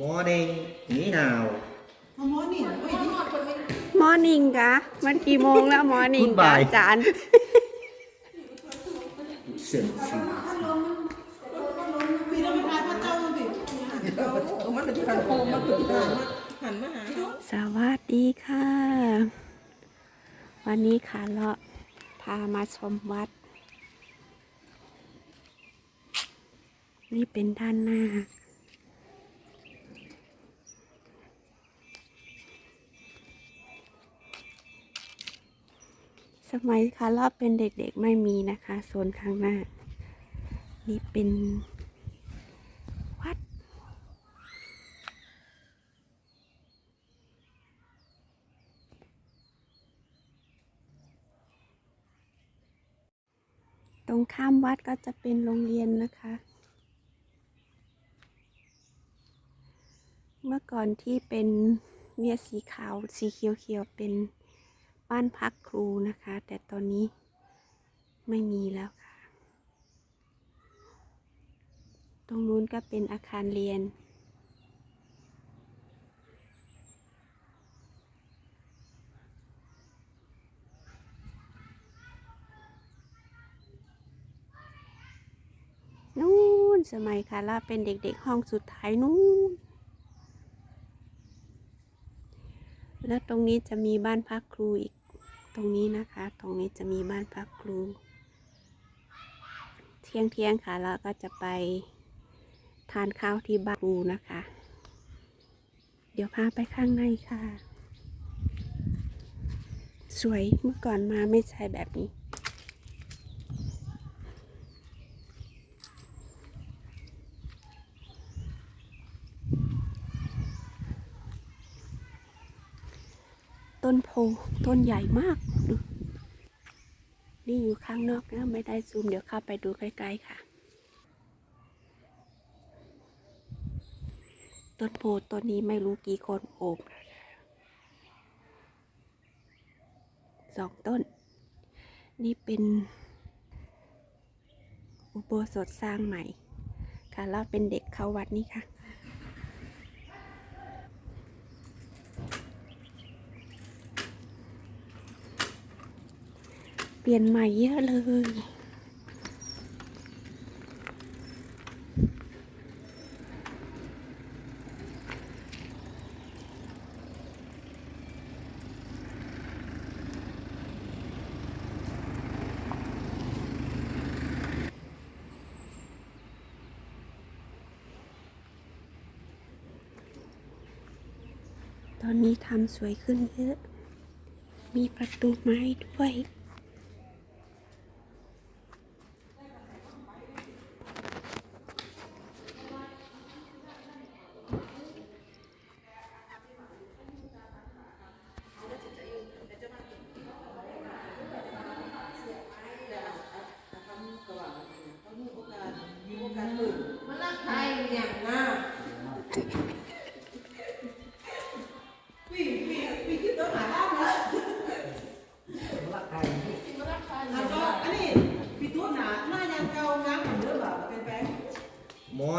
morning นี่ฮาวมอนี่โอ้ยนี่มอร์นิ่งกะมันกี่โมงแล้วมอร์นิ่งกะอาจารย์ เสียงสีปีเราไปทายพระเจ้าดิมันเป็นการโคมมาถึงทางหันมาหาเขาสวัสดีค่ะ วันนี้ค่ะเลาะพามาชมวัด นี่เป็นด้านหน้า สมัยค่ะเลาเป็นเด็กๆไม่มีนะคะโซนข้างหน้า นี่เป็นวัด ตรงข้ามวัดก็จะเป็นโรงเรียนนะคะ เมื่อก่อนที่เป็นเนี่ยสีขาวสีเขียวๆเป็น บ้านพักครูนะคะ แต่ตอนนี้ไม่มีแล้วค่ะ ตรงนู้นก็เป็นอาคารเรียน นู่นสมัยค่ะล่าเป็นเด็กๆห้องสุดท้ายนู่นแล้วตรงนี้จะมีบ้านพักครูอีก ตรงนี้นะคะ ตรงนี้จะมีบ้านพักครู เที่ยงเที่ยงค่ะแล้วก็จะไปทานข้าวที่บ้านครูนะคะ เดี๋ยวพาไปข้างในค่ะ สวยเมื่อก่อนมาไม่ใช่แบบนี้ พต้นใหญ่มากดูนี่อยู่ข้างนอกนะไม่ได้ซูมเดี๋ยวเข้าไปดูใกล้ๆค่ะ ต้นโพต้นนี้ไม่รู้กี่คนโอบสองต้น นี่เป็นอุโบสถสร้างใหม่ ค่ะแล้วเป็นเด็กเข้าวัดนี่ค่ะ เปลี่ยนใหม่เยอะเลย ตอนนี้ทำสวยขึ้นเยอะ มีประตูไม้ด้วย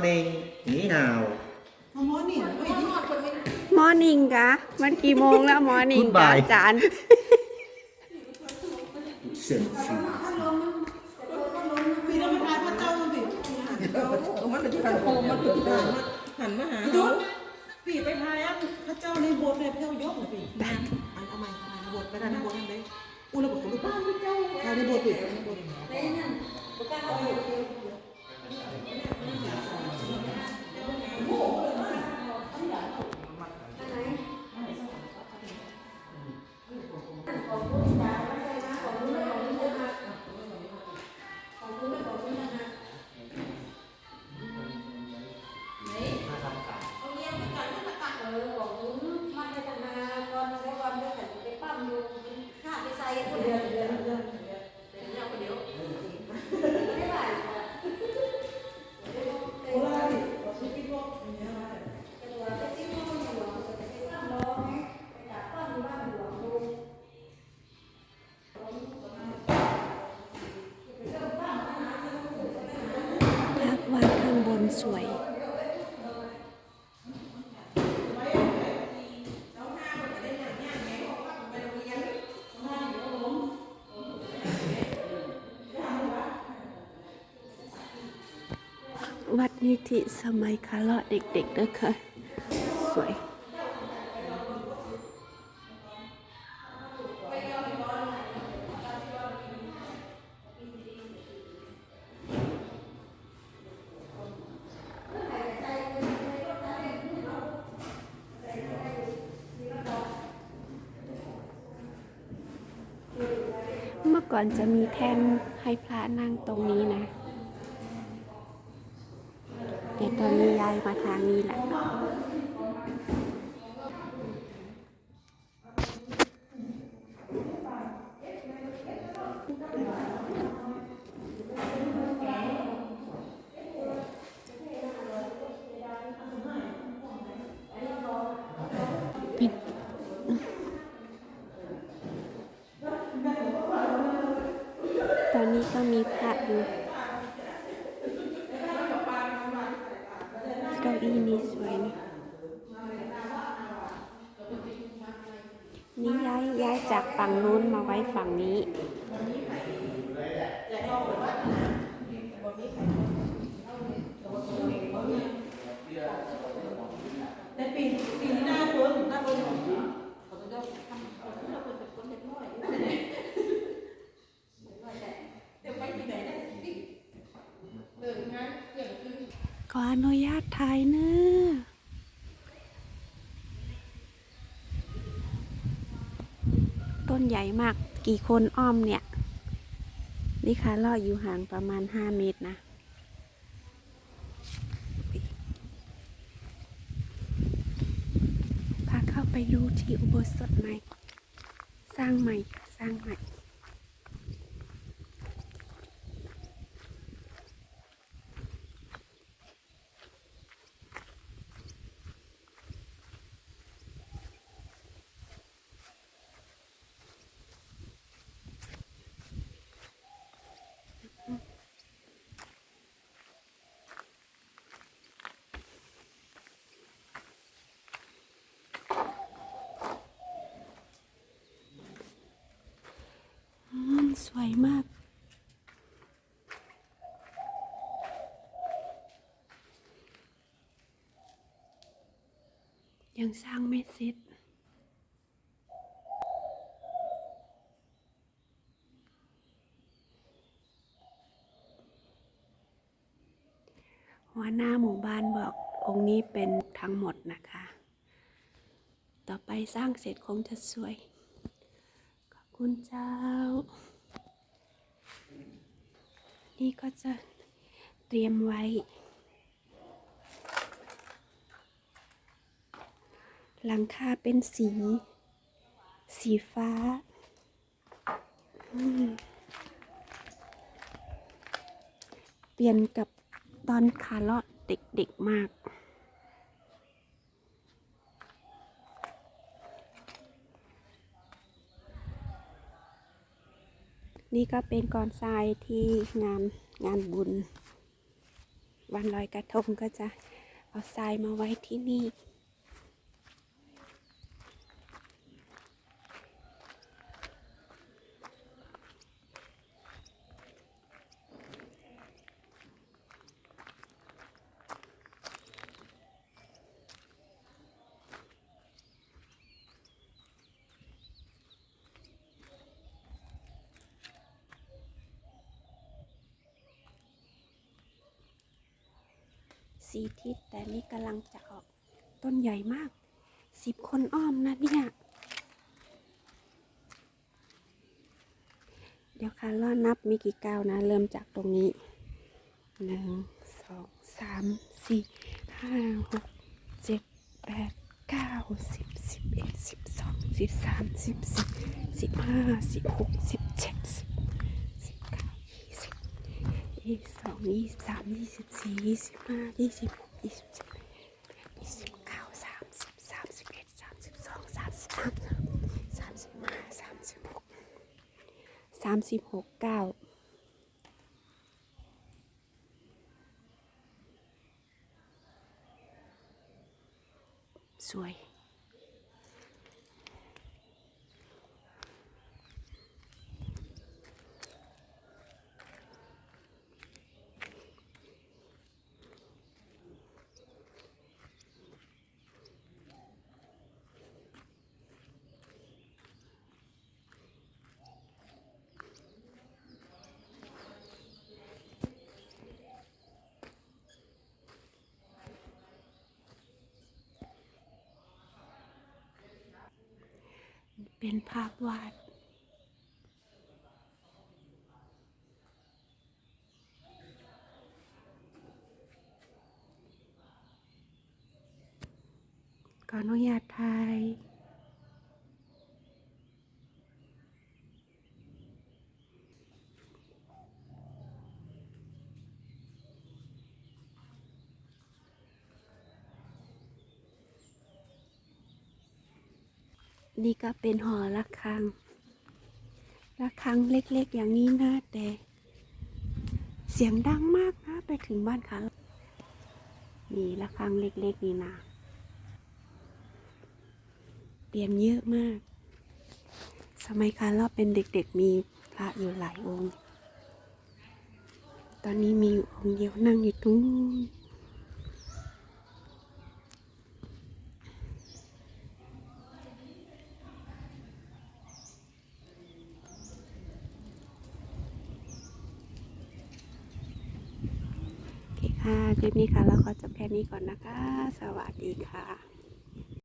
morning นี่ฮาวมอนี่โอ้ยนี่มอร์นิ่งกะมันกี่โมงแล้วมอร์นิ่งกะอาจารย์ เสียงสีปีเราไปทายพระเจ้าดิมันเป็นการโคมมาถึงทางหันมาหาดูเขาปีไปทายพระเจ้าในโบสถ์ในพระเจ้ายกเลยปีอันเอาใหม่ในโบสถ์ไปทายในโบสถ์นั่นเลยอุระบองลูกบ้านพระเจ้าทายในโบสถ์ปีในโบสถ์โวัดนิธิสมัยคาเละเด็กๆด้วยค่ะสวยเมื่อก่อนจะมีแท่นให้พระนั่งตรงนี้นะ ตอนนี้ย้ายมาทางนี้แหละ นี่ย้ายย้ายจากฝั่งนู้นมาไว้ฝั่งนี้ แต่ปีปีนี้หน้าเพิ่นหน้าเพิ่นของเขาจะทำเขาจะเป็นคนเด็กน้อยเดี๋ยวไปที่ไหนได้ดิเดินงานเกี่ยวกับขออนุญาตถ่ายเนอ นใหญ่มาก กี่คนอ้อมเนี่ย นี่ค่ะลอดอยู่ห่างประมาณห้าเมตรนะพาเข้าไปดูที่อุโบสถใหม่ สร้างใหม่สร้างใหม่ อืม ส วยมาก ยังสร้างไม่เสร็จหัวหน้าหมู่บ้านบอกองค์นี้เป็นทั้งหมดนะคะ ต่อไปสร้างเสร็จคงจะสวย ขอบคุณเจ้า นี่ก็จะเตรียมไว้ หลังคาเป็นสี สีฟ้า เปลี่ยนกับตอนคาเลาะเด็กๆมาก นี่ก็เป็นกอนทรายที่งานงานบุญ วันลอยกระทงก็จะเอาทรายมาไว้ที่นี่ สีทิศแต่นี่กำลังจะออกต้นใหญ่มากสิบคนอ้อมนะเนี่ย เดี๋ยวค่ะล่อนับมีกี่ก้าวนะ เริ่มจากตรงนี้หนึ่งสองสามสี่ห้าหกเจ็ดแปดเก้าสิบสิบเอ็ดสิบสองสิบสามสิบสี่สิบห้าสิบหกสิบสิบเก้ายี่สิบ ยี่สิบสองยี่สิบสามยี่สิบสี่ยี่สิบห้ายี่สิบหกยี่สิบเจ็ดยี่สิบเก้าสามสิบสามสิบเอ็ดสามสิบสองสามสิบสามสามสิบห้าสามสิบหกสามสิบหกเก้าสวย เป็นภาพวาดขออนุญาตไทย นี่ก็เป็นหอระฆังระฆังเล็กๆ อย่างนี้นะแต่เสียงดังมากนะ ไปถึงบ้านเขานี่ระฆังเล็กๆ นี่นะเปลี่ยนเยอะมาก สมัยคาเราเป็นเด็กๆ มีพระอยู่หลายองค์ ตอนนี้มีอยู่องค์เดียวนั่งอยู่ตรงนู้น โอเคค่ะ ค ลิปนี้ค่ะเราขอจบแค่นี้ก่อนนะคะ สวัสดีค่ะ